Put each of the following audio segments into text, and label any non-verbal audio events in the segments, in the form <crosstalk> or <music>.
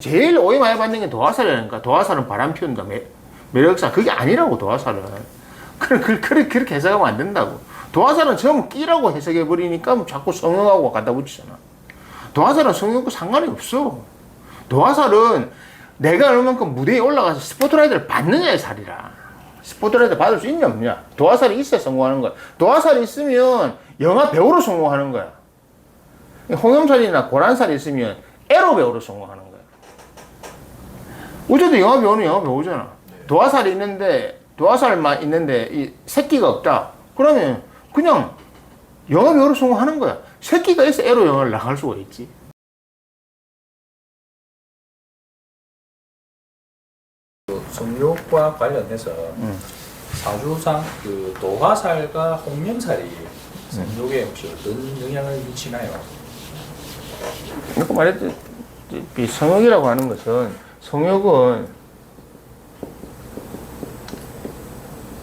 제일 오해 많이 받는 게 도화살이라니까. 도화살은 바람 피운다. 매, 매력사. 그게 아니라고, 도화살은. 그래, 그, 그래, 그렇게 해석하면 안 된다고. 도화살은 전부 끼라고 해석해버리니까 뭐 자꾸 성형하고 갖다 붙이잖아. 도화살은 성형과 상관이 없어. 도화살은 내가 얼만큼 무대에 올라가서 스포트라이트를 받느냐의 살이라. 스포트라이트 받을 수 있냐, 없냐. 도화살이 있어야 성공하는 거야. 도화살이 있으면 영화 배우로 성공하는 거야. 홍염살이나 고란살이 있으면 에로 배우로 성공하는 거야. 영화 배우는 영화 배우잖아. 도화살이 있는데, 도화살만 있는데, 이 새끼가 없다. 그러면 그냥 영화 배우로 성공하는 거야. 새끼가 있어 에로 영화를 나갈 수가 있지. 그 성욕과 관련해서 음. 사주상 그 도화살과 홍염살이 성욕에 혹시 어떤 영향을 미치나요? 아까 말했듯이 이 성욕이라고 하는 것은 성욕은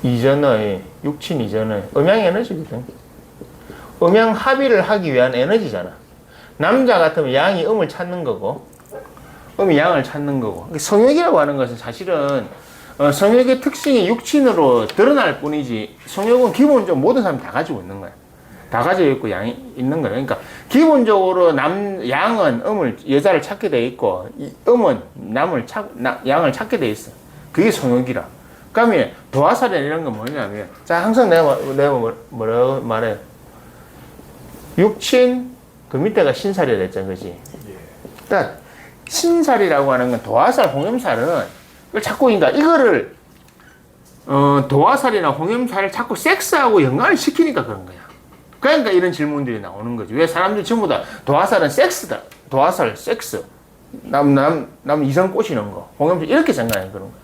이전의 육친 이전의 음양 에너지거든. 음양 합의를 하기 위한 에너지잖아. 남자 같으면 양이 음을 찾는 거고, 음이 양을 찾는 거고. 성욕이라고 하는 것은 사실은 어, 성욕의 특징이 육친으로 드러날 뿐이지 성욕은 기본적으로 모든 사람이 다 가지고 있는 거야. 다 가지고 있고 양이 있는 거예요. 그러니까 기본적으로 남 양은 음을 여자를 찾게 돼 있고 이 음은 남을 찾 나, 양을 찾게 돼 있어. 그게 성욕이라. 그러면 도화살이 이런 건 뭐냐면 자 항상 내가 뭐- 내가 뭐- 뭐라고 말해 육친 그 밑에가 신살이라 했잖아, 그지? 예. 그러니까 신살이라고 하는 건 도화살, 홍염살은 이걸 자꾸 그러니까 이거를 어, 도화살이나 홍염살을 자꾸 섹스하고 연관을 시키니까 그런 거야. 그러니까 이런 질문들이 나오는 거지. 왜 사람들이 전부 다 도화살은 섹스다. 도화살, 섹스. 남, 남, 남 이성 꼬시는 거. 홍염살 이렇게 생각해 그런 거야.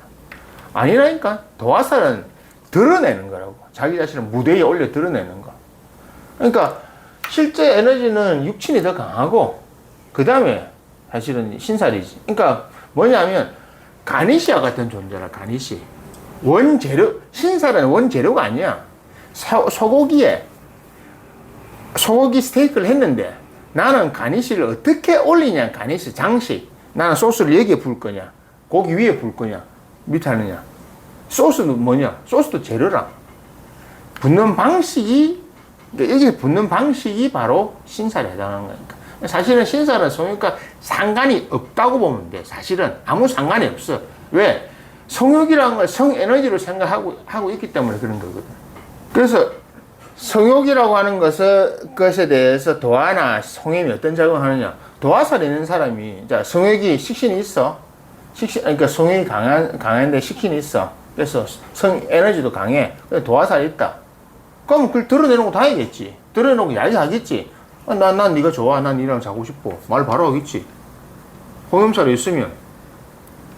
아니라니까. 도화살은 드러내는 거라고. 자기 자신을 무대에 올려 드러내는 거. 그러니까 실제 에너지는 육친이 더 강하고 그 다음에 사실은 신살이지. 그러니까 뭐냐면 가니시아 같은 존재라 가니시. 원재료 신살은 원재료가 아니야. 소, 소고기에 소고기 스테이크를 했는데 나는 가니시를 어떻게 올리냐 가니시 장식. 나는 소스를 여기에 부을 거냐 고기 위에 부을 거냐 밑에 하느냐 소스는 뭐냐 소스도 재료라. 붓는 방식이 그러니까 여기 붙는 방식이 바로 신살에 해당하는 거니까. 사실은 신살은 성욕과 상관이 없다고 보면 돼. 사실은 아무 상관이 없어. 왜? 성욕이라는 걸 성에너지로 생각하고 하고 있기 때문에 그런 거거든. 그래서 성욕이라고 하는 것을, 것에 대해서 도화나 성염이 어떤 작용을 하느냐. 도화살 있는 사람이, 자, 성욕이 식신이 있어. 식신, 그러니까 성욕이 강한, 강한데 식신이 있어. 그래서 성 에너지도 강해. 도화살이 있다. 그럼 그걸 드러내놓고 다니겠지. 드러내놓고 야기하겠지. 아, 난, 난 네가 좋아. 난 니랑 자고 싶어. 말 바로 하겠지. 홍염살이 있으면,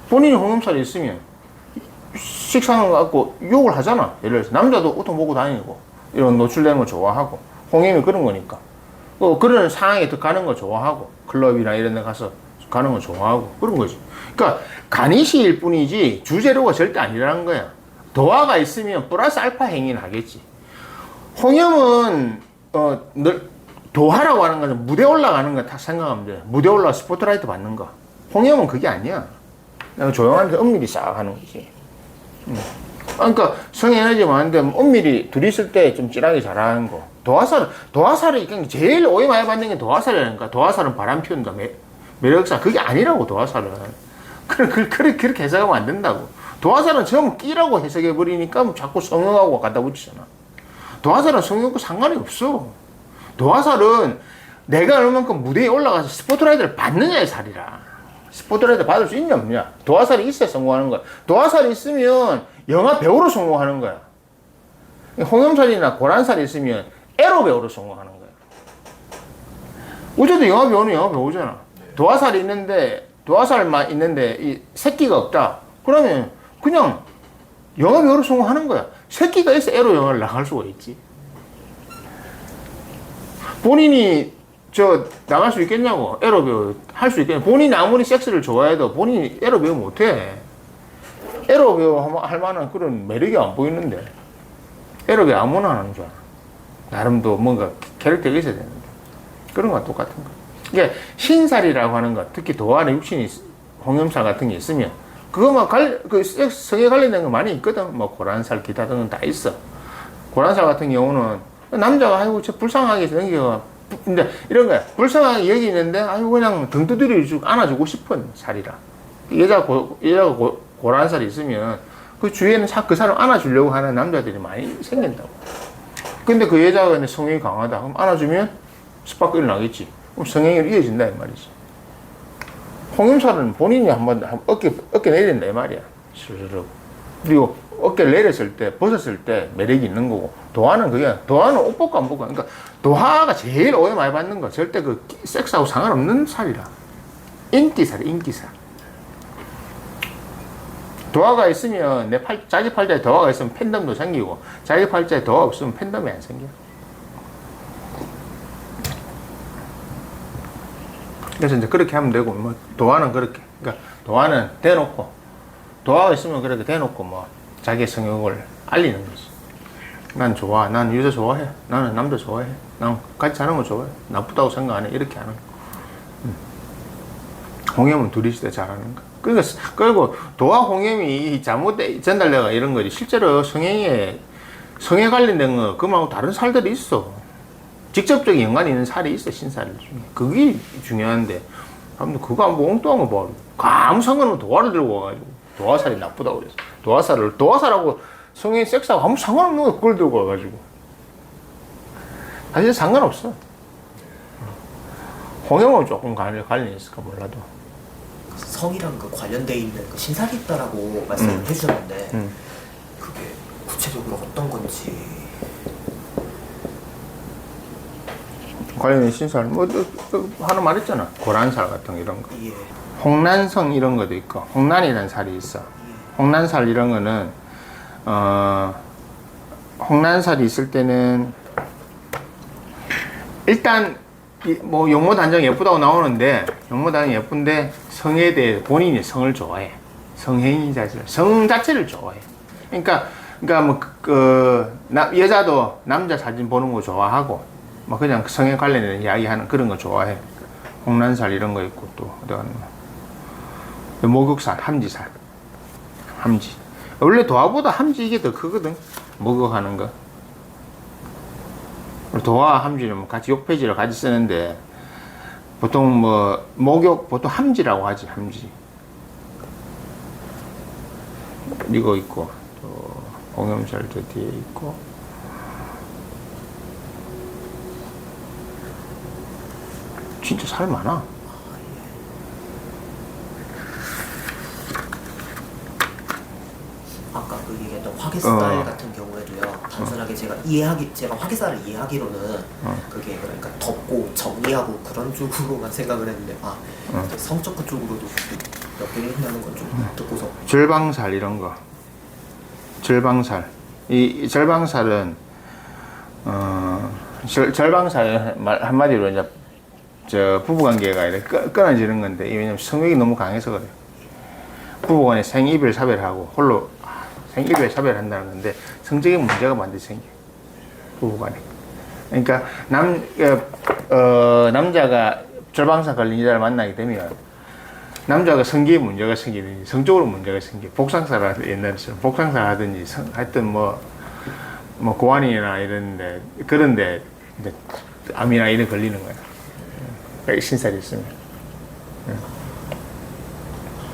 본인이 홍염살이 있으면, 식상을 갖고 욕을 하잖아. 예를 들어서. 남자도 옷통 보고 다니고, 이런 노출되는 거 좋아하고, 홍염이 그런 거니까. 어, 그런 상황에 더 가는 거 좋아하고, 클럽이나 이런 데 가서 가는 거 좋아하고, 그런 거지. 그러니까, 간이시일 뿐이지, 주재료가 절대 아니라는 거야. 도화가 있으면 플러스 알파 행위는 하겠지. 홍염은 어, 늘 도하라고 하는 것은 무대 올라가는 거 다 생각하면 돼. 무대 올라가 스포트라이트 받는 거. 홍염은 그게 아니야. 조용한데 은밀히 싹 하는 거지. 음. 그러니까 성에너지 많은데 은밀히 둘이 있을 때 좀 찌라게 잘하는 거. 도화살, 도화살이 그냥 제일 오해 많이 받는 게 도화살이라니까. 도화살은 바람 피운다. 매, 매력사. 그게 아니라고, 도화살은. 그래, 그, 그래, 그렇게 해석하면 안 된다고. 도화살은 전부 끼라고 해석해버리니까 자꾸 성형하고 갖다 붙이잖아. 도화살은 성욕과 상관이 없어. 도화살은 내가 얼만큼 무대에 올라가서 스포트라이트를 받느냐의 살이라. 스포트라이트 받을 수 있냐 없냐. 도화살이 있어야 성공하는 거야. 도화살이 있으면 영화 배우로 성공하는 거야. 홍염살이나 고란살이 있으면 에로 배우로 성공하는 거야. 어쨌든 영화 배우는 영화 배우잖아. 도화살이 있는데 도화살만 있는데 이 새끼가 없다. 그러면 그냥 영화 배우로 성공하는 거야. 새끼가 있어 에로 영화를 나갈 수가 있지. 본인이 저 나갈 수 있겠냐고 에로 배우 할 수 있겠냐 본인이 아무리 섹스를 좋아해도 본인이 에로 배우 못해 하면- 할 만한 그런 매력이 안 보이는데 배우 아무나 하는 줄 알아 나름도 뭔가 캐릭터가 있어야 되는데 그런 거랑 똑같은 거 이게 신살이라고 하는 것 특히 도안의 육신이 있- 홍염살 같은 게 있으면 그거만 관, 그 성에 관련된 거 많이 있거든. 뭐 고란살 기타 등은 다 있어. 고란살 같은 경우는 남자가 아이고 저 불쌍하게 생겨. 근데 이런 거야. 불쌍하게 여기는데 아이고 그냥 등 두드려 주고 안아주고 싶은 살이라. 여자 고, 여자가 고, 고란 살이 있으면 그 주위에는 자- 그 사람 안아주려고 하는 남자들이 많이 생긴다고. 근데 그 여자가 성욕이 강하다. 그럼 안아주면 스파크를 나겠지. 그럼 성행이 이어진다 이 말이지. 홍염살은 본인이 한번 한 어깨 어깨 내야 된다 이 말이야. 스르르. 그리고 어깨 내렸을 때 벗었을 때 매력이 있는 거고 도화는 그게 도화는 옷 벗고 안 벗고 그러니까 도화가 제일 오해 많이 받는 거 절대 그 섹스하고 상관없는 살이라. 인기살 인기살. 도화가 있으면 내 팔, 자기 팔자에 도화가 있으면 팬덤도 생기고 자기 팔자에 도화 없으면 팬덤이 안 생겨. 그래서 이제 그렇게 하면 되고 뭐 도화는 그렇게 그러니까 도화는 대놓고 도화가 있으면 그렇게 대놓고 뭐 자기 성욕을 알리는 거지. 난 좋아, 난 여자 좋아해, 나는 남자 좋아해, 난 같이 하는 거 좋아해, 나쁘다고 생각 안 해 이렇게 하는 거. 음. 홍염은 둘이서 때 잘하는 거. 그러니까 그리고 도화 홍염이 잘못돼 전달돼가 이런 거지. 실제로 성행에 성에 관련된 거 그만하고 다른 살들이 있어. 직접적인 연관이 있는 살이 있어 신살 중에. 그게 중요한데 아무튼 그거 한번 엉뚱한 거 봐. 아무 상관없는 도화를 들고 와가지고 도화살이 나쁘다고 그랬어. 도화살을 도화살하고 성행 섹스하고 아무 상관없는 거 그걸 들고 와가지고 사실 상관없어. 홍염은 조금 관련 관련이 있을까 몰라도. 성이랑 그 관련돼 있는 그 신살이 있다라고 말씀을 음. 해주셨는데 음. 그게 구체적으로 어떤 건지. 관련된 신살 뭐 또, 또 하나 말했잖아. 고란살 같은 거 이런 거. 예, 홍란성 이런 것도 있고 홍란이라는 살이 있어. 홍란살 이런 거는 어 홍란살이 있을 때는 일단 이- 뭐 용모 단정 예쁘다고 나오는데 용모 단정 예쁜데 성에 대해 본인이 성을 좋아해. 성행위 자체를 성 자체를 좋아해. 그러니까 그러니까 뭐그 여자도 남자 사진 보는 거 좋아하고 뭐 그냥 성에 관련된 이야기하는 그런 거 좋아해. 홍란살 이런 거 있고 또 어디 갔나 목욕살 함지살. 함지. 원래 도화보다 함지 이게 더 크거든. 목욕하는 거. 도화 함지는 뭐 같이 욕폐지를 같이 쓰는데 보통 뭐 목욕 보통 함지라고 하지 함지. 이거 있고 또 홍염살도 뒤에 있고. 진짜 살 많아. 아까 그 얘기했던 화개살 어. 같은 단순하게 제가 이해하기 제가 화개살을 이해하기로는 어. 그게 그러니까 덮고 정리하고 그런 쪽으로만 <laughs> 생각을 했는데 아 어. 성적 그쪽으로도 연결이 있다는 건좀 듣고서. 절방살 이런 거. 절방살. 이, 이 절방살은 어 절, 절방살 말 한마디로 이제 저 부부관계가 이렇게 끊- 끊어지는 건데 이 왜냐면 성욕이 너무 강해서 그래 부부간에 생이별 사별하고 홀로 아, 생이별 사별한다는 건데 성적인 문제가 반드시 생겨 부부간에. 그러니까 남 어, 어, 남자가 절방살 걸린 여자를 만나게 되면 남자가 성기에 문제가 생기든지 성적으로 문제가 생기 복상사를 옛날에처럼 복상사 하든지 성, 하여튼 뭐, 뭐 고환이나 이런데 그런데 암이나 이런 걸리는 거야. 그 신살이 있으면. 예.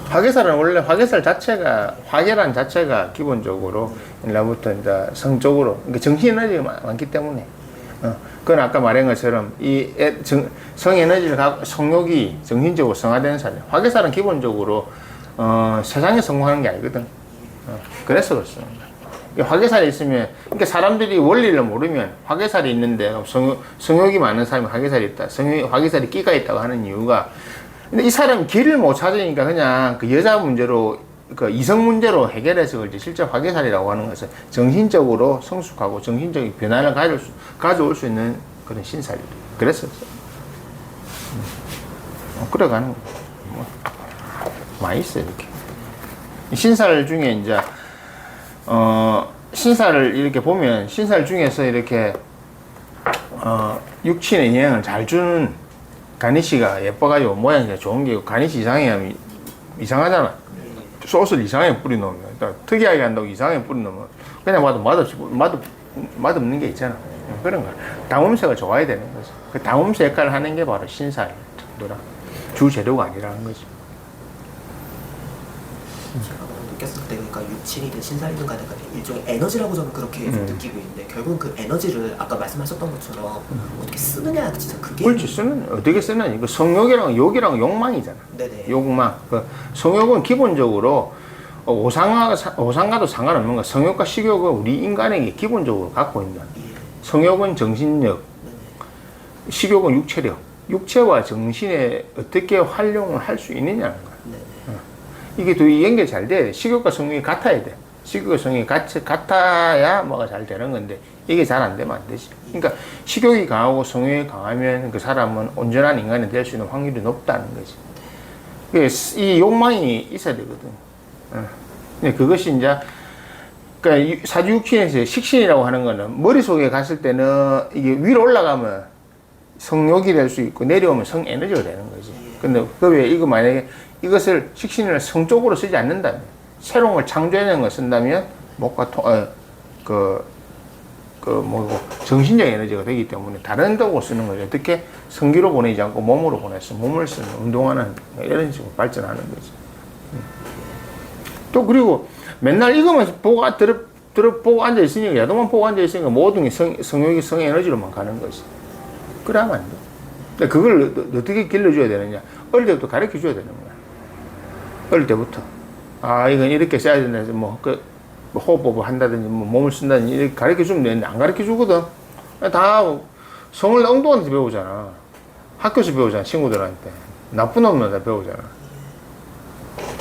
화개살은 원래 화개살 자체가 화개란 자체가 기본적으로 옛날부터 이제 성적으로 그러니까 정신 에너지가 많- 많기 때문에 어, 그건 아까 말한 것처럼 이 애- 정, 성 에너지를 갖고 성욕이 정신적으로 성화되는 사람. 화개살은 기본적으로 어, 세상에 성공하는 게 아니거든. 어, 그래서 그렇습니다. 이 화개살이 있으면 그러니까 사람들이 원리를 모르면 화개살이 있는데 성욕, 성욕이 많은 사람이 화개살이 있다. 성욕 화개살이 끼가 있다고 하는 이유가 근데 이 사람이 길을 못 찾으니까 그냥 그 여자 문제로 그 이성 문제로 해결해서 그렇지 실제 화개살이라고 하는 것은 정신적으로 성숙하고 정신적인 변화를 가져올 수, 가져올 수 있는 그런 신살이 그래서 음. 어, 그래가는 거 뭐, 많이 있어요 이렇게 이 신살 중에 이제 어 신살을 이렇게 보면 신살 중에서 이렇게 어 육친의 영향을 잘 주는 가니시가 예뻐가지고 모양이 좋은 게 가니시 이상이면 이상하잖아. 예. 소스를 이상하게 뿌려놓으면, 또 특이하게 한다고 이상하게 뿌려놓으면, 그냥 맛도 맛없이, 맛, 맛없는 게 있잖아. 그런 거야. 담음새가 좋아야 되는 거지. 그 담음새 역할을 하는 게 바로 신사일 정도라. 주 재료가 아니라는 거지. 느꼈을 때 그러니까 육친이든 신살이든 간에 그 일종의 에너지라고 저는 그렇게 좀 음. 느끼고 있는데 결국은 그 에너지를 아까 말씀하셨던 것처럼 어떻게 쓰느냐 진짜 그게 그렇지, 쓰는, 어떻게 쓰느냐. 이거 성욕이랑 욕이랑 욕망이잖아. 네네 욕망. 그 성욕은 기본적으로 어, 오상화, 오상과도 상관없는 거. 성욕과 식욕은 우리 인간에게 기본적으로 갖고 있는. 예. 성욕은 정신력, 네네 식욕은 육체력. 육체와 정신에 어떻게 활용을 할 수 있느냐는 거야. 네네 이게 두 연결 잘 돼. 식욕과 성욕이 같아야 돼. 식욕과 성욕이 같이, 같아야 뭐가 잘 되는 건데, 이게 잘 안 되면 안 되지. 그러니까 식욕이 강하고 성욕이 강하면 그 사람은 온전한 인간이 될 수 있는 확률이 높다는 거지. 그이 욕망이 있어야 되거든. 어. 근데 그것이 이제, 유- 사주육신에서 식신이라고 하는 거는 머릿속에 갔을 때는 이게 위로 올라가면 성욕이 될 수 있고 내려오면 성 에너지가 되는 거지. 근데 그 외에 이거 만약에 이것을 식신을 성 쪽으로 쓰지 않는다면 새로운 걸 창조해내는 걸 쓴다면 목과 토, 어, 그, 그 뭐고 정신적 에너지가 되기 때문에 다른 쪽으로 쓰는 거죠. 어떻게 성기로 보내지 않고 몸으로 보내서 몸을 쓰는 운동하는 이런 식으로 발전하는 거지. 음. 또 그리고 맨날 이거만 보고 아- 들어 들어 보고 앉아 있으니까 야동만 보고 앉아 있으니까 모든 게 성, 성욕이 성 에너지로만 가는 거지. 그러면 안 돼. 그걸 어- 어떻게 길러줘야 되느냐? 어릴 때부터 가르쳐 줘야 되는 거야. 어릴 때부터. 아, 이건 이렇게 써야 된다 해서 뭐, 그, 뭐 호흡법을 한다든지, 뭐 몸을 쓴다든지, 이렇게 가르쳐 주면 되는데, 안 가르쳐 주거든. 다 성을 엉뚱한테 배우잖아. 학교에서 배우잖아, 친구들한테. 나쁜 놈한테 배우잖아.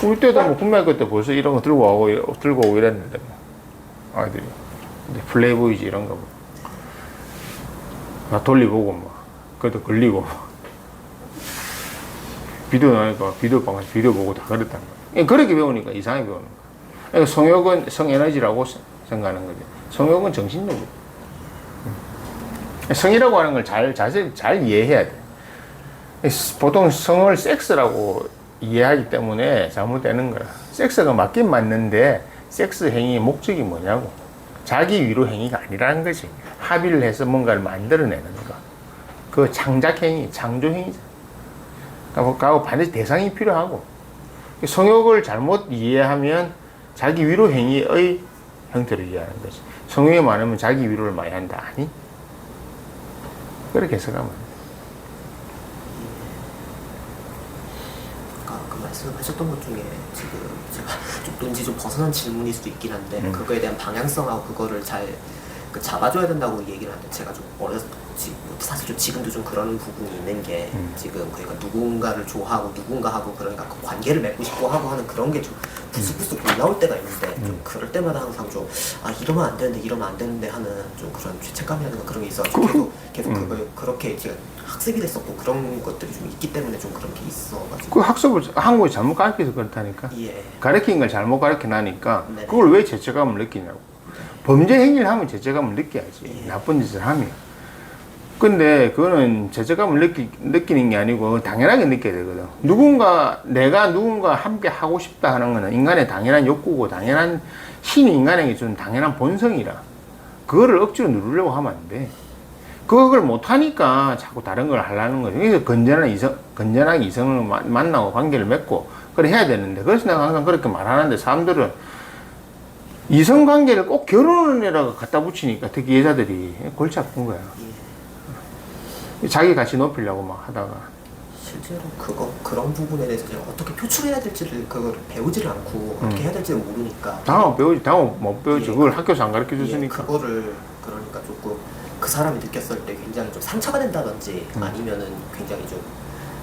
우리 때도 뭐 군말 그때 벌써 이런 거 들고 오고, 들고 오고 이랬는데, 뭐. 아이들이. 플레이보이지 이런 거. 뭐. 막 돌리보고, 뭐. 그것도 걸리고. 비디오 나니까 비디오 방 가서 비디오 보고 다 그랬단 말이야. 그렇게 배우니까 이상하게 배우는 거야. 그러니까 성욕은 성에너지라고 세- 생각하는 거지. 성욕은 정신력이야. 음. 성이라고 하는 걸 잘, 자세히 잘 이해해야 돼. 보통 성을 섹스라고 이해하기 때문에 잘못되는 거야. 섹스가 맞긴 맞는데, 섹스 행위의 목적이 뭐냐고. 자기 위로 행위가 아니라는 거지. 합의를 해서 뭔가를 만들어내는 거. 그 창작 행위, 창조 행위잖아. 그하고 반드시 대상이 필요하고 성욕을 잘못 이해하면 자기 위로 행위의 형태를 이해하는 거지. 성욕이 많으면 자기 위로를 많이 한다. 아니? 그렇게 해석하면. 아까 그 말씀하셨던 것 중에 지금 제가 좀 논지 좀 벗어난 질문일 수도 있긴 한데 음. 그거에 대한 방향성하고 그거를 잘 그 잡아줘야 된다고 얘기를 하는데 제가 좀 어렸 지 사실 좀 지금도 좀 그런 부분이 있는 게 음. 지금 그러니까 누군가를 좋아하고 누군가하고 그러니까 그 관계를 맺고 싶고 하고 하는 그런 게 좀 부스부스 올라올 때가 있는데 음. 좀 그럴 때마다 항상 좀 아 이러면 안 되는데 이러면 안 되는데 하는 좀 그런 죄책감이라는 그런 게 있어가지고 계속 계속 음. 그걸 그렇게 제가 학습이 됐었고 그런 것들이 좀 있기 때문에 좀 그런 게 있어가지고 그 학습을 한국에 잘못 가르쳐서 그렇다니까. 예. 가르친 걸 잘못 가르쳐 놔니까 네. 그걸 왜 죄책감을 느끼냐고. 범죄 행위를 하면 죄책감을 느껴야지. 나쁜 짓을 하면. 근데 그거는 죄책감을 느끼, 느끼는 게 아니고 당연하게 느껴야 되거든. 누군가, 내가 누군가 함께 하고 싶다 하는 거는 인간의 당연한 욕구고 당연한 신이 인간에게 주는 당연한 본성이라. 그거를 억지로 누르려고 하면 안 돼. 그걸 못하니까 자꾸 다른 걸 하려는 거죠. 그래서 건전한 이성, 건전하게 이성을 마- 만나고 관계를 맺고, 그래 해야 되는데, 그래서 내가 항상 그렇게 말하는데, 사람들은 이성 관계를 꼭 결혼이라고 갖다 붙이니까, 특히 여자들이 골치 아픈 거야. 자기 가치 높이려고 막 하다가. 실제로 그거 그런 부분에 대해서 어떻게 표출해야 될지를 그걸 배우지를 않고 어떻게 해야 될지를 모르니까 다음 배우지, 다음 못 배우지. 예. 그걸 학교에서 안 가르쳐 예, 줬으니까. 그거를 그러니까 조금 그 사람이 느꼈을 때 굉장히 좀 상처가 된다든지 음. 아니면은 굉장히 좀,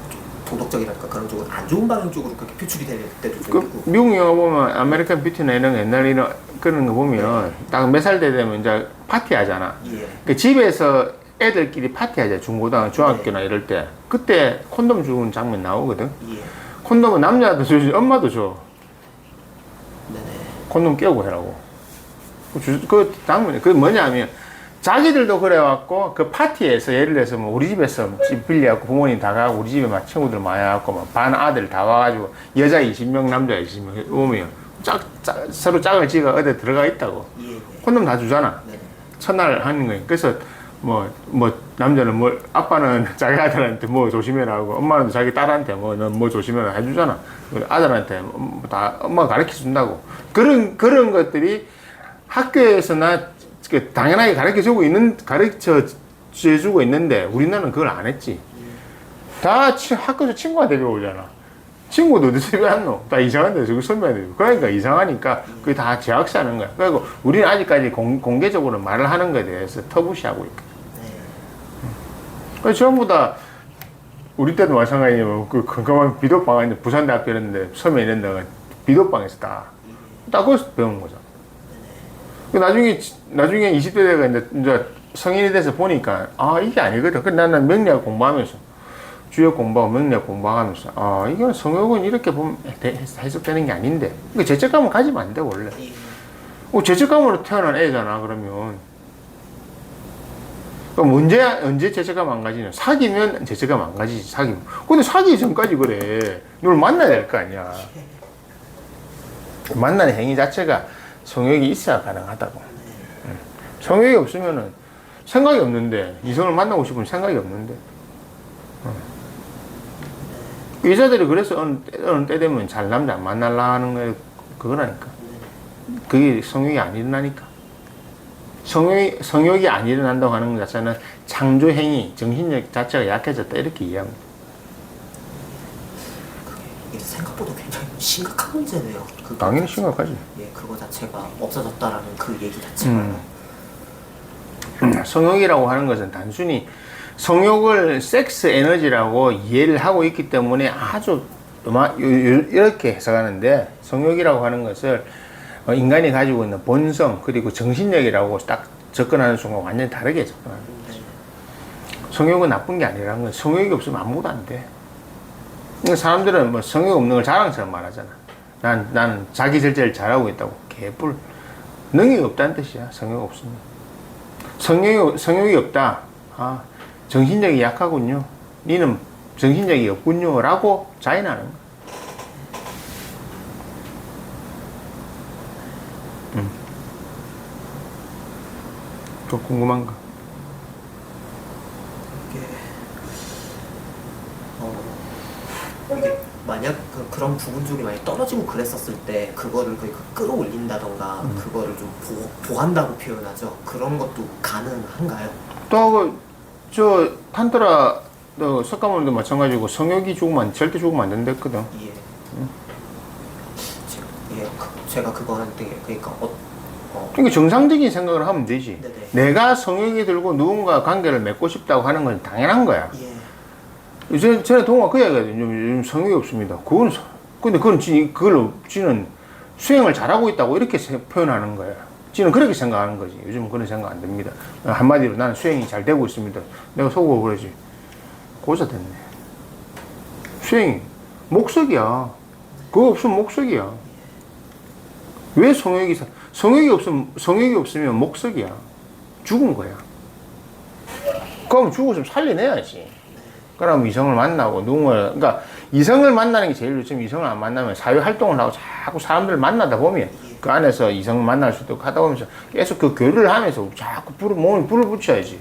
좀 도덕적이랄까 그런 쪽으로 안 좋은 방향 쪽으로 그렇게 표출이 될 때도 좀그 있고 미국 영화 보면 아메리칸 뷰티나 이런 거 옛날 이런 그런 거 보면 딱 몇 살 때 되면 이제 파티 하잖아. 예. 그 집에서 애들끼리 파티하자 중고등 중학교나 이럴 때 그때 콘돔 주는 장면 나오거든 예. 콘돔은 남자도 주지 엄마도 줘 네네. 콘돔 끼우고 해라고 그, 주- 그 장면이 그 뭐냐면 자기들도 그래갖고 그 파티에서 예를 들어서 뭐 우리 집에서 집 빌려갖고 부모님 다 가고 우리 집에 막 친구들 많이 와갖고 막 반 아들 다 와가지고 여자 20명 남자 20명 오면 짝, 짝 서로 짝을 지가 어디 들어가 있다고 예, 예. 콘돔 다 주잖아 네네. 첫날 하는 거예요. 그래서 뭐, 뭐, 남자는 뭐, 아빠는 <laughs> 자기 아들한테 뭐 조심해라 하고, 엄마는 자기 딸한테 뭐, 넌뭐 조심해라 해주잖아. 아들한테 뭐다 엄마가 가르쳐 준다고. 그런, 그런 것들이 학교에서나 그 당연하게 가르쳐 주고 있는, 가르쳐 주고 있는데, 우리나라는 그걸 안 했지. 다 치- 학교에서 친구가 데려오잖아. 친구도 어디 집에 안 노? 다 이상한 데서 그 선배들. 그러니까 이상하니까 그게 다 제약사하는 거야. 그리고 우리는 아직까지 공, 공개적으로 말을 하는 거에 대해서 터부시하고 있고. 네. 그래서 전부 다 우리 때도 마찬가지고 그 건강한 비도방 있는데 부산 대학교 이랬는데 섬에 있는 데가 비도방에서 다, 다 거기서 배운 거죠. 그 나중에, 나중에 20대 대가 이제, 이제 성인이 돼서 보니까 아, 이게 아니거든. 그 나는 명리학 공부하면서 주역 공부하고 명리학 공부하면서 아, 이건 성역은 이렇게 보면 해- 해석되는 게 아닌데. 그 죄책감을 가지면 안 돼, 원래. 예. 어, 죄책감으로 태어난 애잖아, 그러면. 그럼 언제, 언제 죄책감 안 가지냐? 사귀면 죄책감 안 가지지, 사귀면. 근데 사귀기 전까지 그래. 널 만나야 될 거 아니야. 만나는 행위 자체가 성욕이 있어야 가능하다고. 응. 성욕이 없으면은 생각이 없는데, 이성을 만나고 싶으면 생각이 없는데. 응. 여자들이 그래서 어느, 때- 어느 때 되면 잘 남자 안 하는 거 그거라니까. 그게 성욕이 안 일어나니까. 성욕이, 성욕이 안 일어난다고 하는 것 자체는 창조 행위, 정신력 자체가 약해졌다. 이렇게 이해합니다. 생각보다 굉장히 심각한 문제네요. 그거 당연히 자체- 심각하지. 예, 그거 자체가 없어졌다라는 그 얘기 자체가. 음. 성욕이라고 하는 것은 단순히 성욕을 섹스 에너지라고 이해를 하고 있기 때문에 아주 이렇게 해석하는데 성욕이라고 하는 것을 어, 인간이 가지고 있는 본성 그리고 정신력이라고 딱 접근하는 순간 완전히 다르게 접근하는 거죠. 성욕은 나쁜 게 아니라는 거예요. 성욕이 없으면 아무것도 안 돼. 그러니까 사람들은 뭐 성욕 없는 걸 자랑처럼 말하잖아. 난, 나는 자기 절제를 잘하고 있다고. 개뿔. 능력이 없다는 뜻이야. 성욕 없으면. 성욕이, 성욕이 없다. 아, 정신력이 약하군요. 니는 정신력이 없군요. 라고 자인하는 거야. 음. 또 궁금한 거. 이게 어 이게 만약 그, 그런 부분 쪽이 많이 떨어지고 그랬었을 때 그거를 그 끌어올린다던가 음. 그거를 좀 보, 보한다고 표현하죠. 그런 것도 가능한가요? 또, 저, 탄트라, 너, 석가모니도 마찬가지고 성욕이 죽으면, 안- 절대 죽으면 안 된다 했거든. 예. 제, 예, 그, 제가 그거는 되게 그러니까 어, 어 그러니까 정상적인 생각을 하면 되지. 네네. 내가 성욕이 들고 누군가 관계를 맺고 싶다고 하는 건 당연한 거야. 예. 전, 전에 동화 그 이야기가 요즘 성욕이 없습니다. 그건, 서- 근데 그건 지, 그걸, 지는 수행을 잘하고 있다고 이렇게 세- 표현하는 거야. 지는 그렇게 생각하는 거지. 요즘은 그런 생각 안 됩니다. 한마디로 나는 수행이 잘 되고 있습니다. 내가 속고 그러지. 고자 됐네. 수행이 목석이야. 그거 없으면 목석이야. 왜 성욕이, 사- 성욕이 없으면, 성욕이 없으면 목석이야. 죽은 거야. 그럼 죽었으면 살려내야지. 그럼 이성을 만나고 누군가 그러니까 이성을 만나는 게 제일 좋지 이성을 안 만나면 사회 활동을 하고 자꾸 사람들을 만나다 보면 그 안에서 이성을 만날 수도 있고 하다 보면서 계속 그 교류를 하면서 자꾸 불을 몸에 불을 붙여야지.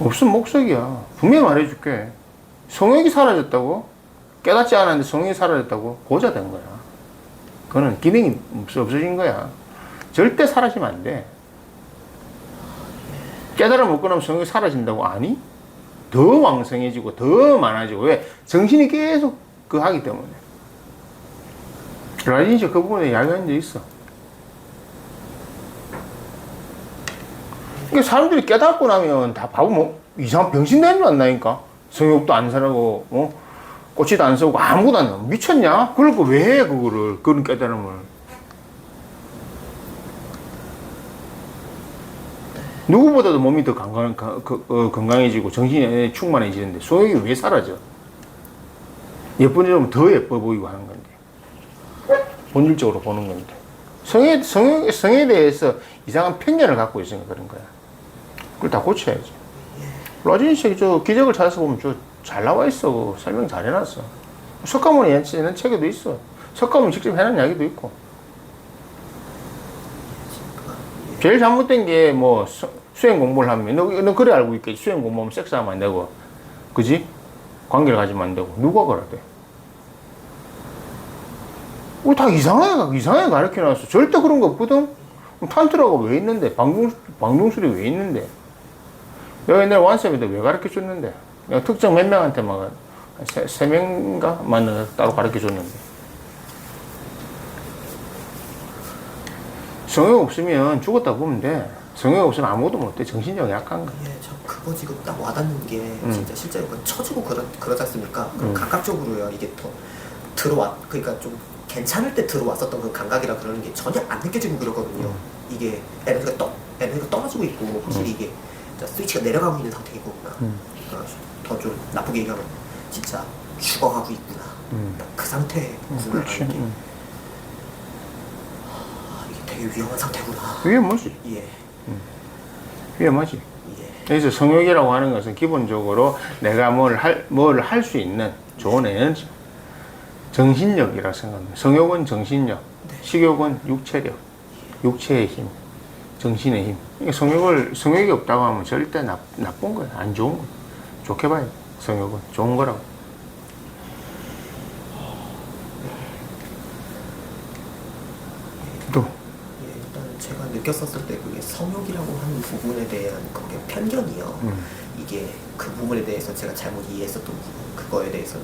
없으면 목석이야. 분명히 말해줄게. 성욕이 사라졌다고? 깨닫지 않았는데 성욕이 사라졌다고? 고자 된 거야. 그거는 기능이 없어, 없어진 거야. 절대 사라지면 안 돼. 깨달아 못 끊으면 성욕이 사라진다고? 아니? 더 왕성해지고 더 많아지고. 왜? 정신이 계속 그 하기 때문에 라진시 그 부분에 이야기한 적 있어 그러니까 사람들이 깨닫고 나면 다 바보 뭐 이상한 병신 되는 줄 안다니까 성욕도 안 사라고 어? 꼬치도 안 쓰고 아무것도 안 해. 미쳤냐? 그럴 거왜 해 그거를 그런 깨달음을 누구보다도 몸이 더 건강, 가- 그, 어, 건강해지고 정신이 충만해지는데 소욕이 왜 사라져? 예쁜 이러면 더 예뻐 보이고 하는 건데 본질적으로 보는 건데 성에, 성에, 성에 대해서 이상한 편견을 갖고 있으니까 그런 거야. 그걸 다 고쳐야지. 라진식 저 기적을 찾아서 보면 저 잘 나와 있어. 설명 잘 해놨어. 석가모니 연치는 책에도 있어. 석가모니 직접 해놓은 이야기도 있고. 제일 잘못된 게 뭐 수행 공부를 하면 너, 너 그래 알고 있겠지. 수행 공부하면 섹스하면 안 되고. 그지? 관계를 가지면 안 되고. 누가 그러 대? 어, 다 이상하게, 이상하게 가르쳐 놨어. 절대 그런 거 없거든? 탄트라가 왜 있는데? 방중, 방중술이 왜 있는데? 내가 옛날에 완쌤인데 왜 가르쳐 줬는데? 내가 특정 몇 명한테만, 한 세, 세 명인가? 만나 따로 가르쳐 줬는데. 성욕 없으면 죽었다 보면 돼. 성욕 없으면 아무것도 못해. 정신력이 약한 거야. 예, 저 그거 지금 딱 와닿는 게 음. 진짜 실제로 그 쳐주고 그러, 그러지 않습니까? 그럼 음. 감각적으로요 이게 더 들어왔 그러니까 좀 괜찮을 때 들어왔었던 그 감각이라 그러는 게 전혀 안 느껴지고 그러거든요. 음. 이게 에너지가 떠 에너지가 떨어지고 있고 확실히 이게 진짜 스위치가 내려가고 있는 상태이고 음. 더좀 나쁘게 얘기하면 진짜 죽어가고 있구나. 음. 그 상태구나. 그렇지. 이게, 음. 아, 이게 되게 위험한 상태구나. 위험하지. 예, 위험하지. 예. 그래서 성욕이라고 하는 것은 기본적으로 내가 뭘 할, 뭘 할 수 있는 좋은 에너지. 정신력이라 생각합니다. 성욕은 정신력, 식욕은 육체력, 육체의 힘, 정신의 힘. 이게 성욕을, 성욕이 없다고 하면 절대 나, 나쁜 거야. 안 좋은 거야. 좋게 돼. 성욕은. 좋은 거라고. 또, 예, 일단 제가 느꼈었을 때 그게 성욕이라고 하는 부분에 대한 그게 편견이요. 음. 이게 그 부분에 대해서 제가 잘못 이해했었던 부분, 그거에 대해서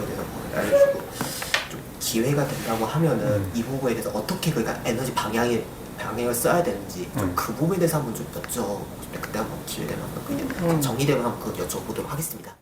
그거에 대해서 알려주고 좀 기회가 된다고 하면은 음. 이 부분에 대해서 어떻게 그러니까 에너지 방향에 방향을 써야 되는지 좀 음. 그 부분에 대해서 한번 좀 여쭤 그때 한번 기회 되면 한번 그냥 음. 정리되면 한번 그거 여쭤보도록 하겠습니다.